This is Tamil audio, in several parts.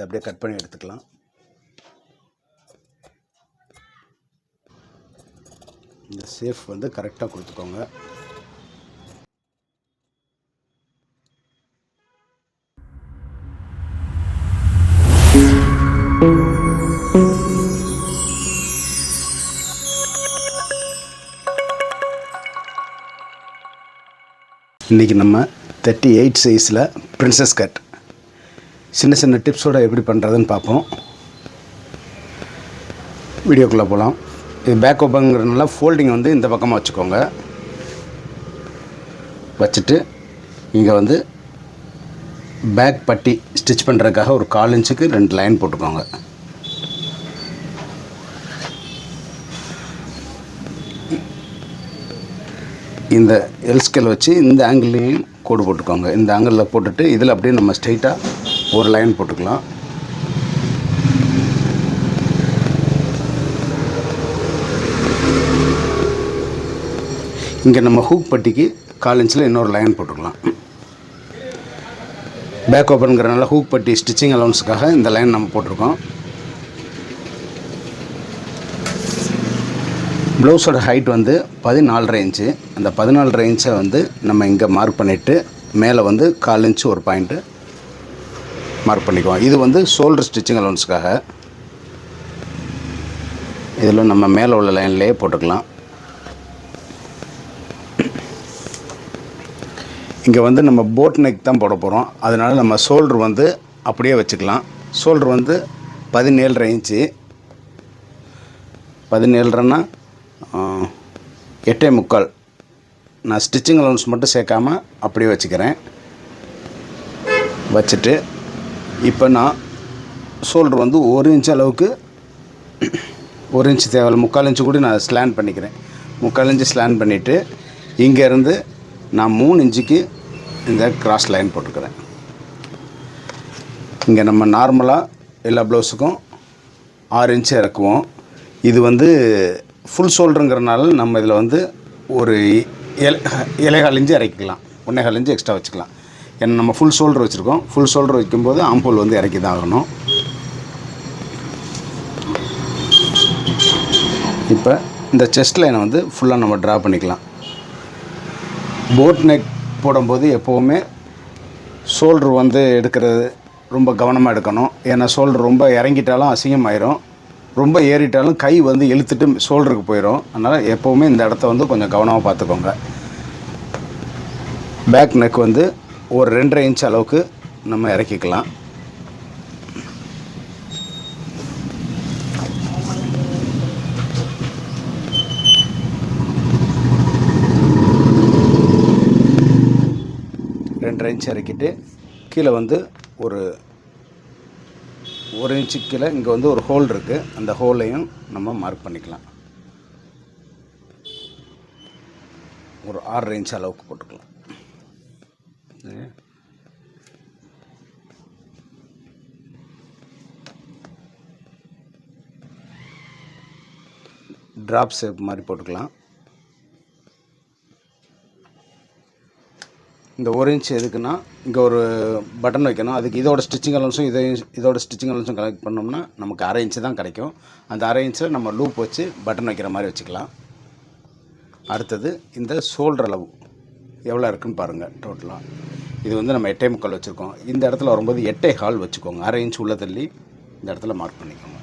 இதை அப்படியே கட் பண்ணி எடுத்துக்கலாம். இந்த சேஃப் வந்து கரெக்டாக கொடுத்துக்கோங்க. இன்றைக்கி நம்ம தேர்ட்டி எயிட் சைஸில் பிரின்சஸ் கட் சின்ன சின்ன டிப்ஸோட எப்படி பண்ணுறதுன்னு பார்ப்போம். வீடியோக்குள்ளே போகலாம் இது பேக் ஓப்பங்கிறதுனால ஃபோல்டிங் வந்து இந்த பக்கமாக வச்சுக்கோங்க. வச்சுட்டு இங்கே வந்து பேக் பட்டி ஸ்டிச் பண்ணுறதுக்காக ஒரு கால் இன்ச்சுக்கு ரெண்டு லைன் போட்டுக்கோங்க. இந்த எல் ஸ்கேல் வச்சு இந்த ஆங்கிள்லேயும் கோடு போட்டுக்கோங்க. இந்த ஆங்கிளில் போட்டுட்டு இதில் அப்படியே நம்ம ஸ்ட்ரைட்டாக ஒரு லைன் போட்டுக்கலாம். இங்கே நம்ம ஹூக் பட்டிக்கு கால் இன்ச்சில் இன்னொரு லைன் போட்டுக்கலாம். பேக் ஓப்பனுங்கிறனால ஹூக் பட்டி ஸ்டிச்சிங் அலவுன்ஸுக்காக இந்த லைன் நம்ம போட்டிருக்கோம். ப்ளவுஸோட ஹைட் வந்து பதினாலரை இன்ச்சு. அந்த பதினாலரை இன்ச்சை வந்து நம்ம இங்கே மார்க் பண்ணிவிட்டு மேலே வந்து கால் இன்ச்சு ஒரு பாயிண்ட்டு மார்க் பண்ணிக்குவோம். இது வந்து ஷோல்டர் ஸ்டிச்சிங் அலவன்ஸுக்காக இதில் நம்ம மேலே உள்ள லைன்லேயே போட்டுக்கலாம். இங்கே வந்து நம்ம போட் நெக் தான் போட போகிறோம் அதனால் நம்ம ஷோல்டர் வந்து அப்படியே வச்சுக்கலாம். ஷோல்டர் வந்து பதினேழரை இன்ச்சு பதினேழுனா எட்டே முக்கால். நான் ஸ்டிச்சிங் அலவுன்ஸ் மட்டும் சேர்க்காம அப்படியே வச்சுக்கிறேன். வச்சுட்டு இப்போ நான் ஷோல்டர் வந்து ஒரு இன்ச் அளவுக்கு ஒரு இன்ச் தேவையில்ல. முக்கால் இன்ச்சு கூட நான் ஸ்லான் பண்ணிக்கிறேன். முக்கால் இன்ச்சு ஸ்லான் பண்ணிவிட்டு இங்கேருந்து நான் மூணு இன்ச்சுக்கு இந்த கிராஸ் லைன் போட்டுக்கிறேன். இங்கே நம்ம நார்மலாக எல்லா ப்ளவுஸுக்கும் ஆறு இன்ச்சு இறக்குவோம். இது வந்து ஃபுல் ஷோல்டருங்கிறனால நம்ம இதில் வந்து ஒரு இலை இலைகால் இன்ச்சு இறக்கிக்கலாம். ஒன்றேகால் இன்ச்சு எக்ஸ்ட்ரா வச்சுக்கலாம். ஏன்னா நம்ம ஃபுல் ஷோல்டர் வச்சுருக்கோம். ஃபுல் ஷோல்டர் வைக்கும்போது ஆம்பூல் வந்து இறக்கி தான் ஆகணும். இப்போ இந்த செஸ்ட் லைனை வந்து ஃபுல்லாக நம்ம ட்ரா பண்ணிக்கலாம். போட் நெக் போடும்போது எப்போவுமே ஷோல்ட்ரு வந்து எடுக்கிறது ரொம்ப கவனமாக எடுக்கணும். ஏன்னா ஷோல்டர் ரொம்ப இறங்கிட்டாலும் அசிங்கமாயிரும். ரொம்ப ஏறிட்டாலும் கை வந்து இழுத்துட்டு ஷோல்டருக்கு போயிடும் அதனால் எப்போவுமே இந்த இடத்த வந்து கொஞ்சம் கவனமாக பார்த்துக்கோங்க. பேக் நெக் வந்து ஒரு ரெண்டரை இன்ச் அளவுக்கு நம்ம இறக்கிக்கலாம். ரெண்டரை இன்ச் இறக்கிட்டு கீழே வந்து ஒரு ஒரு இன்ச்சு கீழே இங்கே வந்து ஒரு ஹோல் இருக்குது அந்த ஹோலையும் நம்ம மார்க் பண்ணிக்கலாம். ஒரு ஆறரை இன்ச் அளவுக்கு போட்டுக்கலாம். ட்ராப் ஷேப் மாதிரி போட்டுக்கலாம். இந்த ஒரு இன்ச் எதுக்குன்னா இங்கே ஒரு பட்டன் வைக்கணும். அதுக்கு இதோட ஸ்டிச்சிங் அலன்ஸும் இதை இதோட ஸ்டிச்சிங் அலன்ஸும் கலெக்ட் பண்ணோம்னா நமக்கு அரை இன்ச்சு தான் கிடைக்கும். அந்த அரை இன்ச்சில் நம்ம லூப் வச்சு பட்டன் வைக்கிற மாதிரி வச்சுக்கலாம். அடுத்தது இந்த ஷோல்டர் அளவு. எவ்வளோ இருக்குன்னு பாருங்கள் டோட்டலாக இது வந்து நம்ம எட்டே முக்கால் வச்சுருக்கோம். இந்த இடத்துல வரும்போது எட்டே ஹால் வச்சுக்கோங்க. அரை இன்ச் உள்ள தள்ளி இந்த இடத்துல மார்க் பண்ணிக்கோங்க.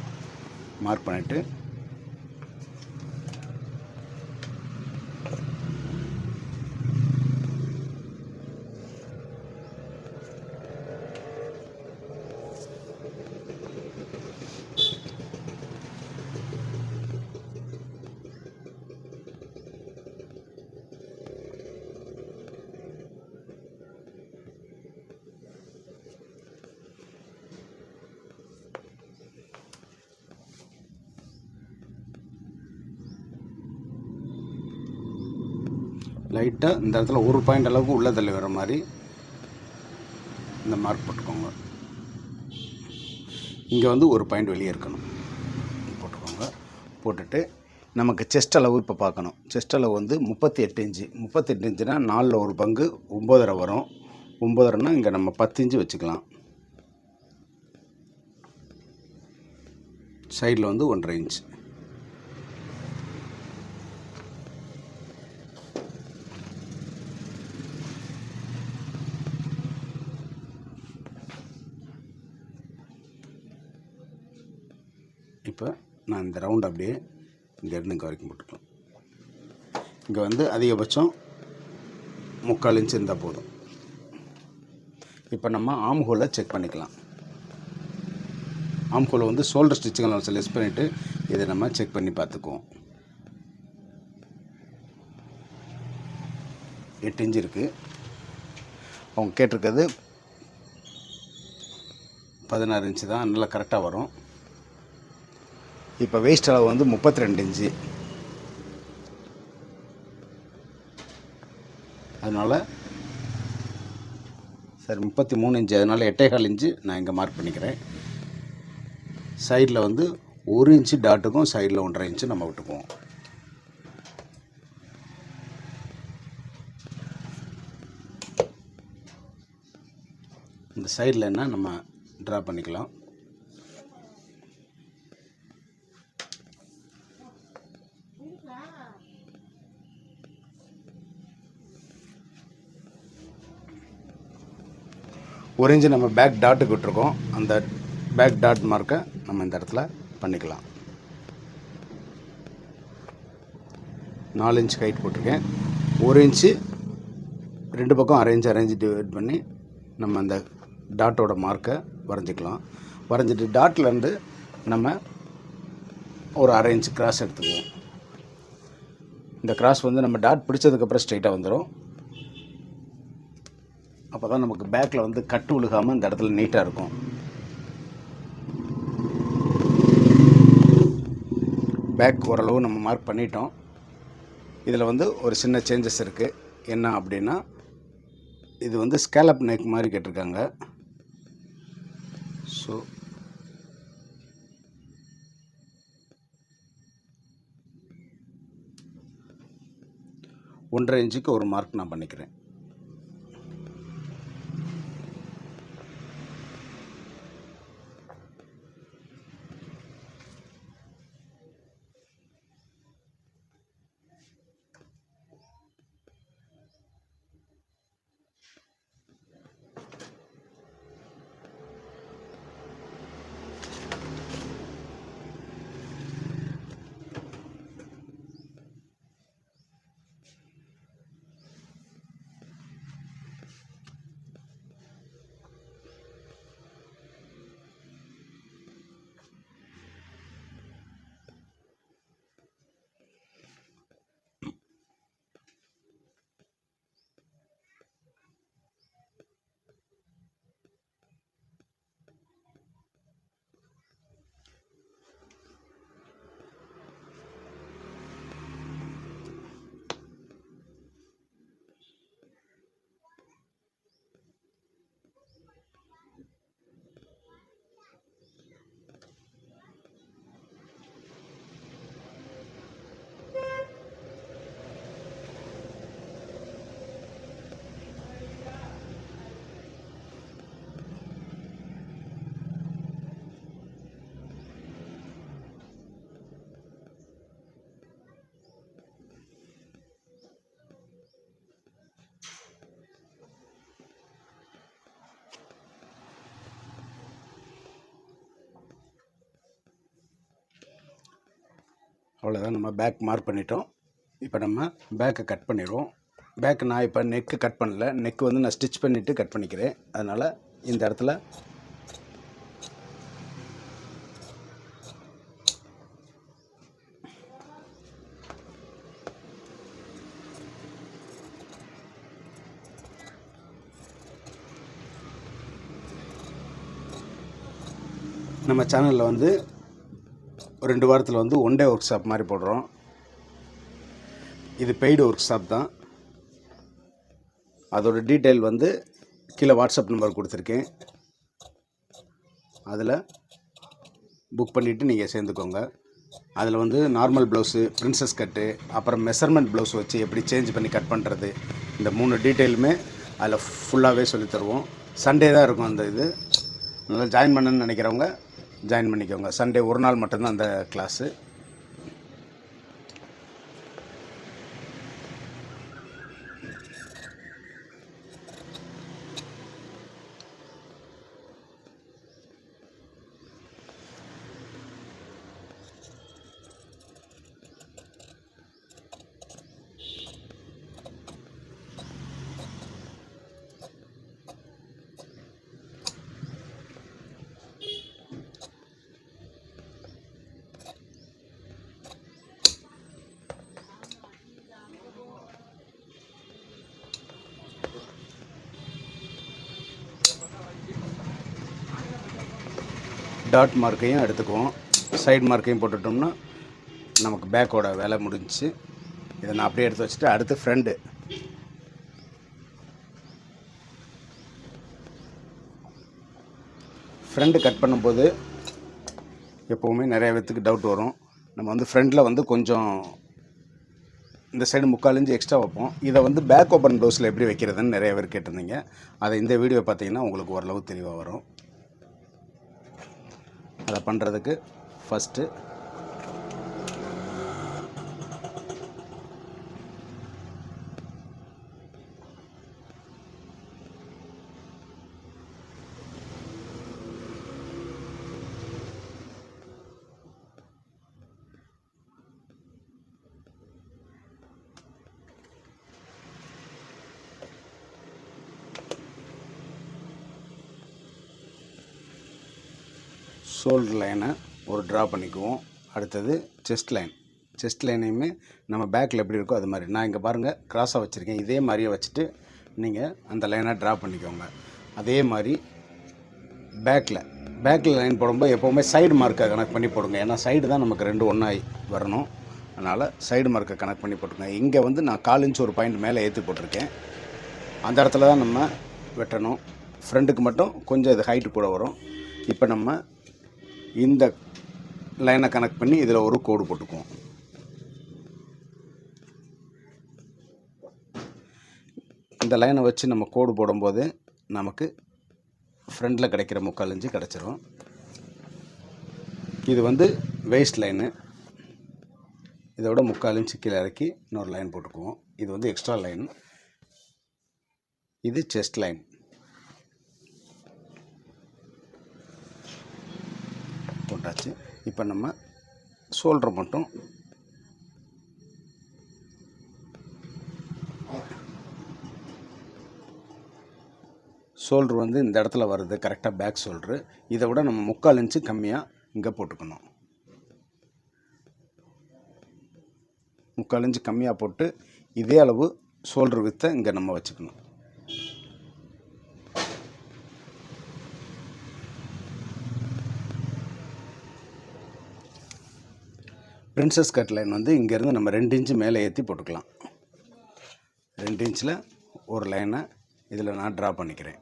மார்க் பண்ணிவிட்டு லைட்டாக இந்த இடத்துல ஒரு பாயிண்ட் அளவுக்கு உள்ள தள்ளி வர மாதிரி இந்த மார்க் போட்டுக்கோங்க. இங்கே வந்து ஒரு பாயிண்ட் வெளியே இருக்கணும். போட்டுக்கோங்க. போட்டுட்டு நமக்கு செஸ்ட் அளவு இப்போ பார்க்கணும். செஸ்ட் அளவு வந்து முப்பத்தி எட்டு இன்ச்சு. முப்பத்தெட்டு இன்ச்சுனா நாலில் ஒரு பங்கு ஒம்போதரை வரும். ஒம்போதரைனா இங்கே நம்ம பத்து இன்ச்சு வச்சுக்கலாம். சைடில் வந்து ஒன்றரை இன்ச் இப்போ அந்த இந்த ரவுண்ட் அப்படியே இங்கேருந்து இங்கே வரைக்கும் போட்டுக்கலாம். இங்கே வந்து அதிகபட்சம் முக்கால் இன்ச் இருந்தால் போதும். இப்போ நம்ம ஆம் ஹோலை செக் பண்ணிக்கலாம். ஆம் ஹோலை வந்து ஷோல்டர் ஸ்டிச்சுங்களை லெஸ் பண்ணிவிட்டு இதை நம்ம செக் பண்ணி பார்த்துக்குவோம். எட்டு இன்ச் இருக்குது அவங்க கேட்டிருக்கிறது பதினாறு இன்ச்சு தான். நல்லா கரெக்டாக வரும். இப்போ வேஸ்ட் அளவு வந்து முப்பத்தி ரெண்டு இன்ச்சு. அதனால் சரி முப்பத்தி மூணு இன்ச்சு. அதனால் எட்டேகால் இன்ச்சு நான் இங்கே மார்க் பண்ணிக்கிறேன். சைடில் வந்து ஒரு இன்ச்சு டாட்டுக்கும் சைடில் ஒன்றரை இன்ச்சு நம்ம விட்டுக்குவோம். இந்த சைடில் என்ன நம்ம ட்ரா பண்ணிக்கலாம். ஒரு நம்ம பேக் டாட்டுக்கு விட்டுருக்கோம். அந்த பேக் டாட் மார்க்கை நம்ம இந்த இடத்துல பண்ணிக்கலாம். நாலு இன்ச் ஹைட் போட்டிருக்கேன். ஒரு இன்ச்சு ரெண்டு பக்கம் அரேஞ்ச் அரேஞ்சு டிவைட் பண்ணி நம்ம அந்த டாட்டோட மார்க்கை வரைஞ்சிக்கலாம். வரைஞ்சிட்டு டாட்லேருந்து நம்ம ஒரு அரை இன்ச் கிராஸ் எடுத்துக்குவோம். இந்த கிராஸ் வந்து நம்ம டாட் பிடிச்சதுக்கப்புறம் ஸ்ட்ரைட்டாக வந்துடும் அப்போ தான் நமக்கு பேக்கில் வந்து கட்டு விழுகாமல் இந்த இடத்துல நீட்டாக இருக்கும். பேக் ஓரளவு நம்ம மார்க் பண்ணிட்டோம். இதில் வந்து ஒரு சின்ன சேஞ்சஸ் இருக்குது என்ன அப்படின்னா இது வந்து ஸ்கேலப் நெக் மாதிரி கேட்டிருக்காங்க. ஸோ ஒன்றரை இன்ச்சுக்கு ஒரு மார்க் நான் பண்ணிக்கிறேன். அவ்வளோதான் நம்ம பேக் மார்க் பண்ணிட்டோம். இப்போ நம்ம பேக்கை கட் பண்ணிடுவோம். பேக் நான் இப்போ நெக்கு கட் பண்ணல. நெக் வந்து நான் ஸ்டிச் பண்ணிவிட்டு கட் பண்ணிக்கிறேன். அதனால் இந்த இடத்துல நம்ம சேனலில் வந்து ஒரு ரெண்டு வாரத்தில் வந்து ஒன் டே ஒர்க் ஷாப் மாதிரி போடுறோம். இது பெய்டு ஒர்க் ஷாப் தான். அதோட டீட்டெயில் வந்து கீழே வாட்ஸ்அப் நம்பர் கொடுத்துருக்கேன். அதில் புக் பண்ணிவிட்டு நீங்கள் சேர்ந்துக்கோங்க. அதில் வந்து நார்மல் ப்ளவுஸு பிரின்சஸ் கட்டு அப்புறம் மெஷர்மெண்ட் ப்ளவுஸ் வச்சு எப்படி சேஞ்ச் பண்ணி கட் பண்ணுறது இந்த மூணு டீட்டெயிலுமே அதில் ஃபுல்லாகவே சொல்லித் தருவோம். சண்டே தான் இருக்கும் அந்த இது. நல்லா ஜாயின் பண்ணணும்னு நினைக்கிறவங்க ஜாயின் பண்ணிக்கோங்க. சண்டே ஒரு நாள் மட்டும்தான் அந்த கிளாஸு டாட் மார்க்கையும் எடுத்துக்குவோம். சைடு மார்க்கையும் போட்டுட்டோம்னா நமக்கு பேக்கோட வேலை முடிஞ்சுச்சு. இதை நான் அப்படியே எடுத்து வச்சுட்டு அடுத்து ஃப்ரெண்டு ஃப்ரெண்டு கட் பண்ணும்போது எப்போவுமே நிறைய பேத்துக்கு டவுட் வரும். நம்ம வந்து ஃப்ரெண்டில் வந்து கொஞ்சம் இந்த சைடு முக்கால் இன்ச்சு எக்ஸ்ட்ரா வைப்போம். இதை வந்து பேக் ஓப்பன் ப்ளவுஸில் எப்படி வைக்கிறதுன்னு நிறைய பேர் கேட்டிருந்தீங்க. அதை இந்த வீடியோ பார்த்தீங்கன்னா உங்களுக்கு ஓரளவு தெளிவாக வரும். அதை பண்ணுறதுக்கு ஃபஸ்ட்டு ஷோல்டர் லைனை ஒரு ட்ரா பண்ணிக்குவோம். அடுத்தது செஸ்ட் லைன் செஸ்ட் லைனையுமே நம்ம பேக்கில் எப்படி இருக்கோ அது மாதிரி. நான் இங்கே பாருங்கள் க்ராஸாக வச்சுருக்கேன். இதே மாதிரியே வச்சுட்டு நீங்கள் அந்த லைனை ட்ரா பண்ணிக்கோங்க. அதே மாதிரி பேக்கில் பேக்கில் லைன் போடும்போது எப்போவுமே சைடு மார்க்கை கனெக்ட் பண்ணி போடுங்க. ஏன்னா சைடு தான் நமக்கு ரெண்டு ஒன்றாய் வரணும். அதனால் சைடு மார்க்கை கனெக்ட் பண்ணி போட்டுருங்க இங்கே வந்து நான் கால் இன்ச் ஒரு பாயிண்ட் மேலே ஏற்றி போட்டிருக்கேன். அந்த இடத்துல தான் நம்ம வெட்டணும். ஃப்ரண்ட்டுக்கு மட்டும் கொஞ்சம் இது ஹைட்டு கூட வரும். இப்போ நம்ம இந்த லைனை கனெக்ட் பண்ணி இதில் ஒரு கோடு போட்டுக்குவோம். இந்த லைனை வச்சு நம்ம கோடு போடும்போது நமக்கு ஃப்ரண்டில் கிடைக்கிற முக்கால் இன்ச்சு கிடச்சிரும். இது வந்து வேஸ்ட் லைனு இதோட முக்கால் இன்ச்சு கீழே இறக்கி இன்னொரு லைன் போட்டுக்குவோம். இது வந்து எக்ஸ்ட்ரா லைன் இது செஸ்ட் லைன் போட்டாச்சு இப்போ நம்ம ஷோல்டர் மட்டும் ஷோல்ட்ரு வந்து இந்த இடத்துல வருது. கரெக்டாக பேக் ஷோல்ட்ரு இதை விட நம்ம முக்கால் இன்ச்சு கம்மியாக இங்கே போட்டுக்கணும். முக்கால் இன்ச்சு கம்மியாக போட்டு இதே அளவு ஷோல்ட்ரு வித்தை இங்கே நம்ம வச்சுக்கணும். பிரின்சஸ் கட் லைன் வந்து இங்கேருந்து நம்ம ரெண்டு இன்ச்சு மேலே ஏற்றி போட்டுக்கலாம். ரெண்டு இன்ச்சில் ஒரு லைனை இதில் நான் ட்ரா பண்ணிக்கிறேன்.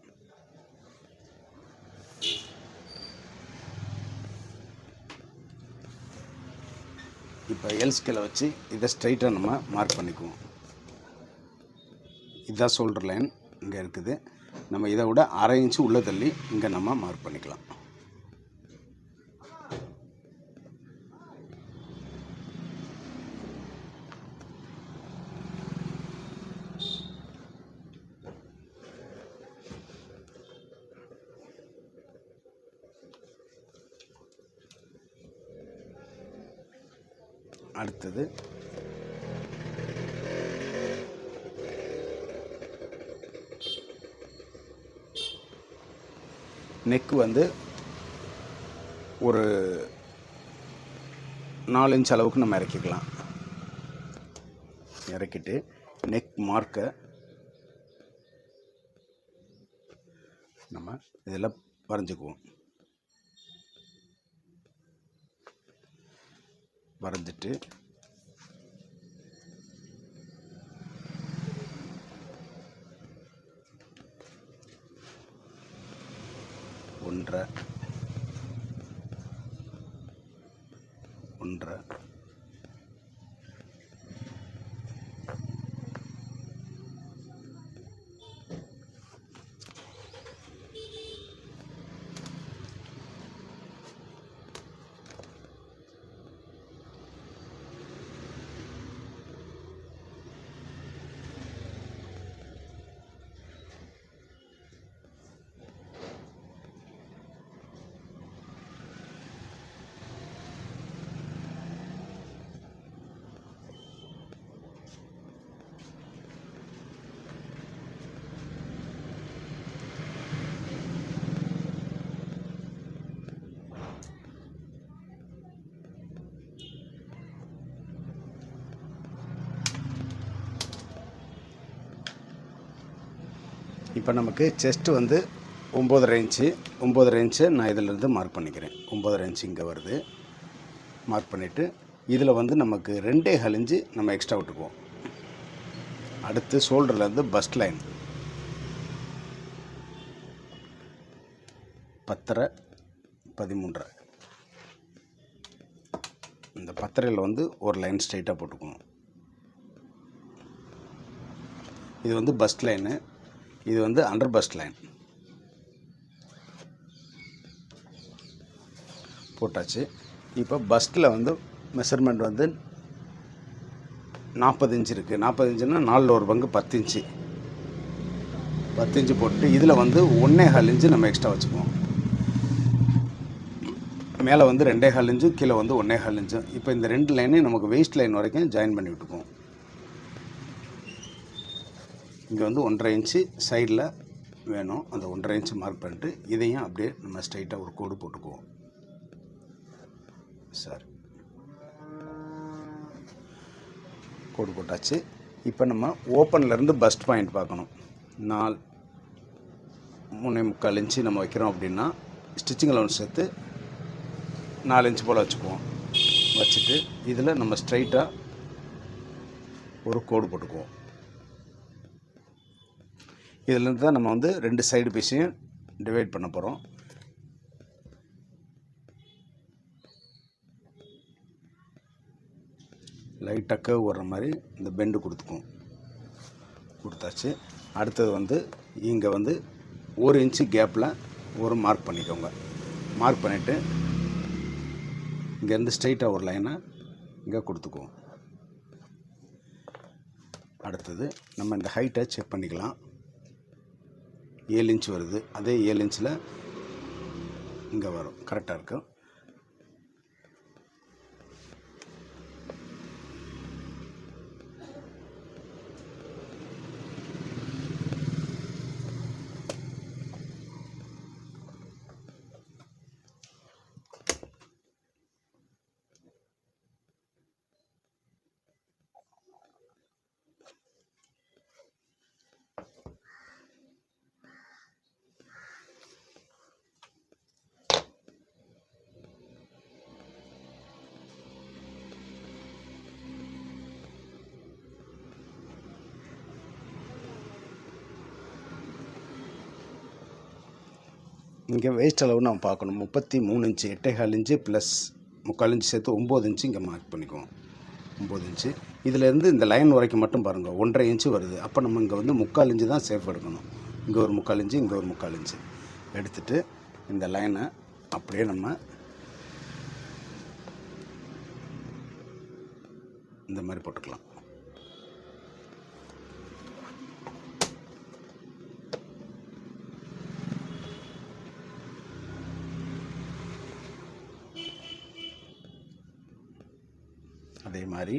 இப்போ எல் ஸ்கேலை வச்சு இதை ஸ்ட்ரைட்டாக நம்ம மார்க் பண்ணிக்குவோம். இதுதான் ஷோல்டர் லைன் இங்கே இருக்குது. நம்ம இதை விட அரை இன்ச்சு உள்ளே தள்ளி இங்கே நம்ம மார்க் பண்ணிக்கலாம். அடுத்தது. நெக்கு வந்து ஒரு நாலு இன்ச் அளவுக்கு நம்ம இறக்கிக்கலாம். இறக்கிட்டு நெக் மார்க்கை நம்ம இதில் வரைஞ்சிக்குவோம். வரைஞ்சிட்டு ஒன்றரை. இப்போ நமக்கு செஸ்ட்டு வந்து ஒம்போதரை இன்ச்சு ஒம்பதரை இன்ச்சு நான் இதிலேருந்து மார்க் பண்ணிக்கிறேன். ஒம்போதரை இன்ச்சு இங்கே வருது. மார்க் பண்ணிவிட்டு இதில் வந்து நமக்கு ரெண்டே கழிஞ்சு நம்ம எக்ஸ்ட்ரா விட்டுக்குவோம். அடுத்து ஷோல்டர்லேருந்து பஸ்ட் லைன் பத்தரை பதிமூன்றரை. இந்த பத்தரையில் வந்து ஒரு லைன் ஸ்ட்ரைட்டாக போட்டுக்கணும் இது வந்து பஸ்ட் லைனு இது வந்து அண்டர் பஸ்ட் லைன் போட்டாச்சு. இப்போ பஸ்ட்டில் வந்து மெஷர்மெண்ட் வந்து நாற்பது இன்ச்சு இருக்குது நாற்பது இன்ச்சுன்னா நாலில் ஒரு பங்கு பத்து இன்ச்சு பத்து இன்ச்சு போட்டு இதில் வந்து ஒன்றே கால் இன்ச்சு நம்ம எக்ஸ்ட்ரா வச்சுக்குவோம். மேலே வந்து ரெண்டே கால் இன்ச்சும் கீழே வந்து ஒன்றே கால் இன்ச்சும் இப்போ இந்த ரெண்டு லைனையும் நமக்கு வேஸ்ட் லைன் வரைக்கும் ஜாயின் பண்ணி விட்டுக்குவோம். இங்கே வந்து ஒன்றரை இன்ச்சு சைடில் வேணும். அந்த ஒன்றரை இன்ச்சு மார்க் பண்ணிட்டு இதையும் அப்படியே நம்ம ஸ்ட்ரைட்டாக ஒரு கோடு போட்டுக்குவோம். சார். கோடு போட்டாச்சு. இப்போ நம்ம ஓப்பன்லேருந்து பஸ்ட் பாயிண்ட் பார்க்கணும். நாலு மூணே முக்கால் இன்ச்சு நம்ம வைக்கிறோம் அப்படின்னா ஸ்டிச்சிங் அலவன்ஸ் சேர்த்து நாலு இன்ச்சு போல் வச்சுக்குவோம். வச்சுட்டு இதில் நம்ம ஸ்ட்ரைட்டாக ஒரு கோடு போட்டுக்குவோம். இதிலேருந்து தான் நம்ம வந்து ரெண்டு சைடு பீஸையும் டிவைட் பண்ண போகிறோம் லைட்டாக கேவ் வர்ற மாதிரி இந்த பெண்டு கொடுத்துக்குவோம். கொடுத்தாச்சு. அடுத்தது வந்து இங்கே வந்து ஒரு இன்ச்சு கேப்பில் ஒரு மார்க் பண்ணிக்கோங்க. மார்க் பண்ணிவிட்டு இங்கேருந்து ஸ்ட்ரைட்டாக ஒரு லைனை இங்கே கொடுத்துக்குவோம். அடுத்தது நம்ம இந்த ஹைட்டை செக் பண்ணிக்கலாம். ஏழு இன்ச் வருது. அதே ஏழு இன்ச்சில் இங்கே வரும். கரெக்டாக இருக்கும் இங்கே வேஸ்ட் அளவு நம்ம பார்க்கணும். முப்பத்தி மூணு இன்ச்சு எட்டேகால் இன்ச்சு ப்ளஸ் முக்கால் இன்ச்சு சேர்த்து ஒம்பது இன்ச்சு இங்கே மார்க் பண்ணிக்குவோம். ஒம்பது இன்ச்சு. இதிலேருந்து இந்த லைன் வரைக்கும் மட்டும் பாருங்கள் ஒன்றரை இன்ச்சு வருது. அப்போ நம்ம இங்கே வந்து முக்கால் இன்ச்சு தான் சேஃப் எடுக்கணும். இங்கே ஒரு முக்கால் இன்ச்சு இங்கே ஒரு முக்கால் இன்ச்சு. எடுத்துட்டு இந்த லைனை அப்படியே நம்ம இந்த மாதிரி போட்டுக்கலாம் அதே மாதிரி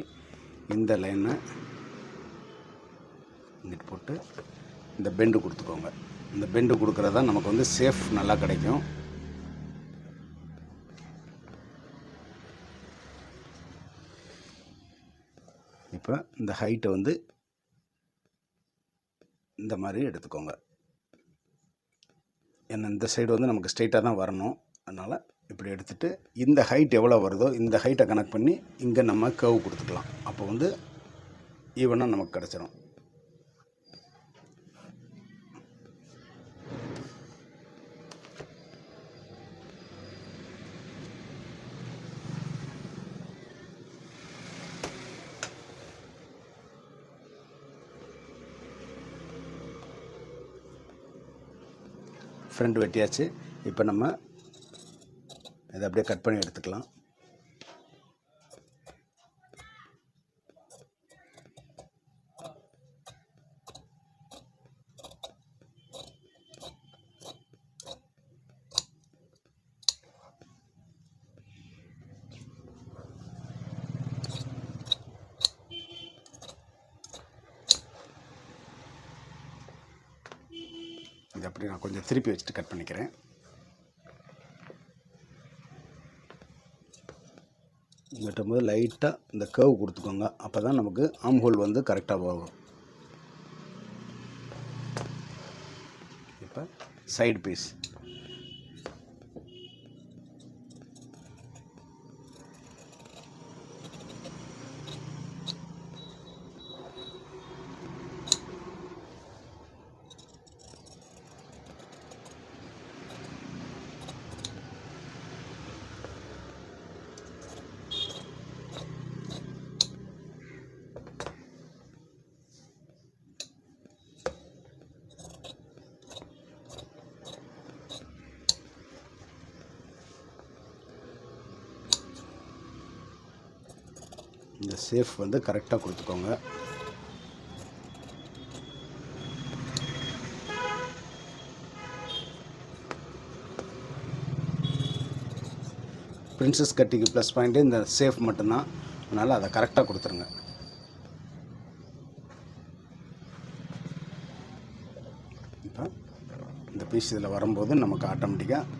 இந்த லைனை இங்கிட்டு போட்டு இந்த பெண்டு கொடுத்துக்கோங்க. இந்த பெண்டு கொடுக்குறது தான் நமக்கு வந்து சேஃப் நல்லா கிடைக்கும். இப்போ இந்த ஹைட்டை வந்து இந்த மாதிரி எடுத்துக்கோங்க. ஏன்னா இந்த சைடு வந்து நமக்கு ஸ்ட்ரெயிட்டாக தான் வரணும். அதனால் இப்படி எடுத்துட்டு இந்த ஹைட் எவ்வளோ வருதோ இந்த ஹைட்டை கனெக்ட் பண்ணி இங்கே நம்ம கர்வ் கொடுத்துக்கலாம். அப்போ வந்து ஈவனாக நமக்கு கிடச்சிரும். ஃப்ரெண்ட் வெட்டியாச்சு. இப்போ நம்ம இதை அப்படியே கட் பண்ணி எடுத்துக்கலாம். இது அப்படி நான் கொஞ்சம் திருப்பி வச்சுட்டு கட் பண்ணிக்கிறேன். வெட்டும்போது லைட்டாக இந்த கேர்வ் கொடுத்துக்கோங்க. அப்போ தான் நமக்கு ஆம் ஹோல் வந்து கரெக்டாக போகும். இப்போ சைடு பீஸ் இந்த சேஃப் வந்து கரெக்டாக கொடுத்துக்கோங்க. பிரின்சஸ் கட்டிக்கு ப்ளஸ் பாயிண்ட்டு இந்த சேஃப் மட்டும்தான். அதனால் அதை கரெக்டாக கொடுத்துருங்க. இப்போ இந்த பீஸ் இதில் வரும்போது நமக்கு ஆட்டோமேட்டிக்காக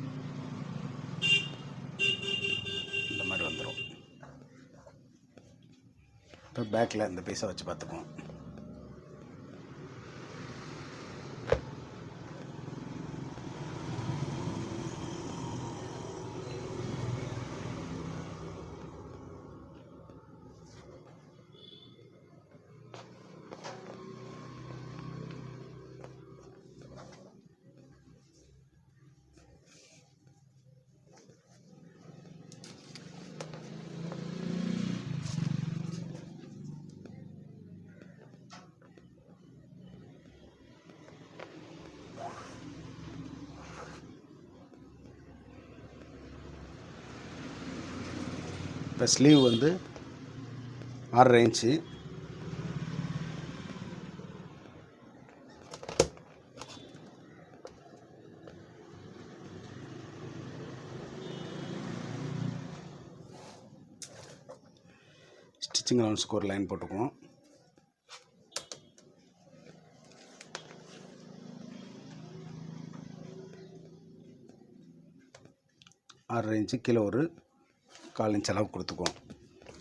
பேக்கில் இந்த பீஸை வச்சு பார்த்துக்குவோம். இப்போ ஸ்லீவ் வந்து ஆறரை இன்ச்சு ஸ்டிச்சிங் அலவுன்ஸ்க்கு ஒரு லைன் போட்டுக்குவோம். ஆறரை இன்ச்சு கீழே ஒரு கால் இன்ச் அளவு கொடுத்துக்குவோம்.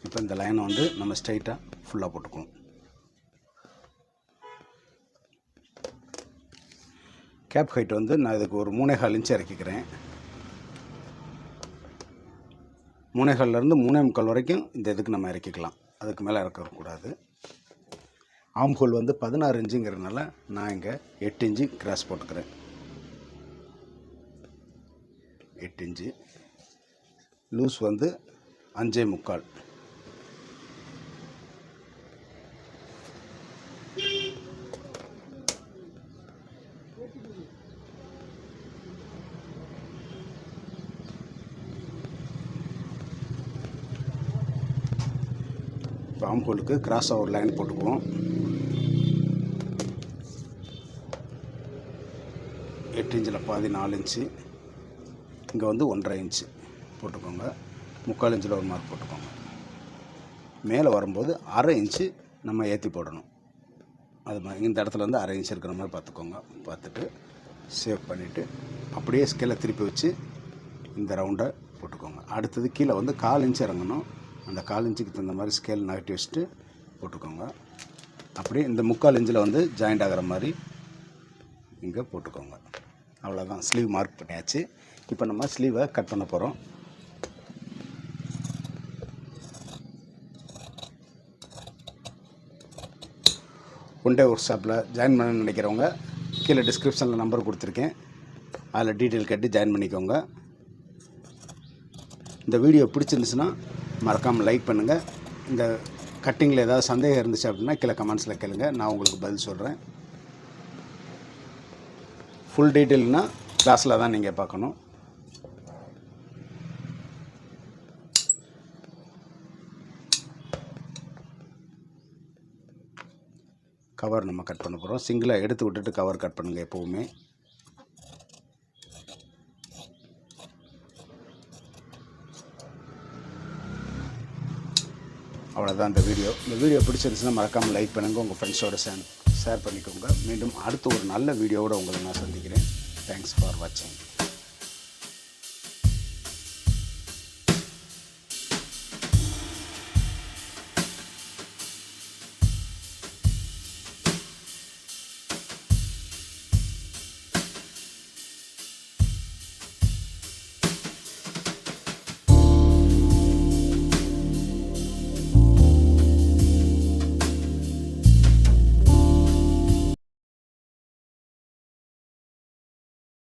இப்போ இந்த லைனை வந்து நம்ம ஸ்ட்ரைட்டாக ஃபுல்லாக போட்டுக்குவோம். கேப் ஹைட் வந்து நான் இதுக்கு ஒரு மூணே கால் இன்ச் இறக்கிக்கிறேன். மூணே கால்லேருந்து மூணே முக்கால் வரைக்கும் இந்த இதுக்கு நம்ம இறக்கிக்கலாம். அதுக்கு மேலே இறக்கக்கூடாது ஆம் ஹோல் வந்து பதினாறு இன்ச்சுங்கிறதுனால நான் இங்கே எட்டு இன்ச்சு கிராஸ் போட்டுக்கிறேன். எட்டு இன்ச்சு. லூஸ் வந்து அஞ்சே முக்கால். பாம் ஹோலுக்கு கிராஸாக ஒரு லைன் போட்டுக்குவோம். எட்டு இன்ச்சில் பாதி நாலு இன்ச்சு. இங்கே வந்து ஒன்றரை இன்ச்சு. போட்டுக்கோங்க. முக்கால் இன்ச்சில் ஒரு மார்க் போட்டுக்கோங்க. மேலே வரும்போது அரை இன்ச்சு நம்ம ஏற்றி போடணும். அது மாதிரி இந்த இடத்துல வந்து அரை இன்ச் இருக்கிற மாதிரி பார்த்துக்கோங்க. பார்த்துட்டு சேவ் பண்ணிவிட்டு அப்படியே ஸ்கேலை திருப்பி வச்சு இந்த ரவுண்டை போட்டுக்கோங்க. அடுத்தது கீழே வந்து கால் இன்ச்சு இறங்கணும். அந்த கால் இன்ச்சுக்கு தகுந்த மாதிரி ஸ்கேல் நகட்டி வச்சுட்டு போட்டுக்கோங்க. அப்படியே இந்த முக்கால் இன்ச்சில் வந்து ஜாயிண்ட் ஆகிற மாதிரி இங்கே போட்டுக்கோங்க. அவ்வளோதான் ஸ்லீவ் மார்க் பண்ணியாச்சு. இப்போ நம்ம ஸ்லீவை கட் பண்ண போகிறோம் ஒன் டே ஒர்க் ஷாப்பில் ஜாயின் பண்ண நினைக்கிறவங்க கீழே டிஸ்கிரிப்ஷனில் நம்பர் கொடுத்துருக்கேன். அதில் டீட்டெயில் கட்டி ஜாயின் பண்ணிக்கோங்க. இந்த வீடியோ பிடிச்சிருந்துச்சுன்னா மறக்காமல் லைக் பண்ணுங்கள் இந்த கட்டிங்கில் ஏதாவது சந்தேகம் இருந்துச்சு அப்படின்னா கீழே கமெண்ட்ஸில் கேளுங்க. நான் உங்களுக்கு பதில் சொல்கிறேன் ஃபுல் டீட்டெயில்னால் கிளாஸில் தான் நீங்கள் பார்க்கணும். கவர் நம்ம கட் பண்ண போகிறோம் சிங்கிளாக எடுத்து விட்டுட்டு கவர் கட் பண்ணுங்கள் எப்போவுமே. அவ்வளோதான் இந்த வீடியோ இந்த வீடியோ பிடிச்சிருந்துச்சுன்னா மறக்காமல் லைக் பண்ணுங்கள் உங்கள் ஃப்ரெண்ட்ஸோட ஷேர் ஷேர் பண்ணிக்கோங்க. மீண்டும் அடுத்த ஒரு நல்ல வீடியோவோட உங்களை நான் சந்திக்கிறேன். தேங்க்ஸ் ஃபார் வாட்சிங்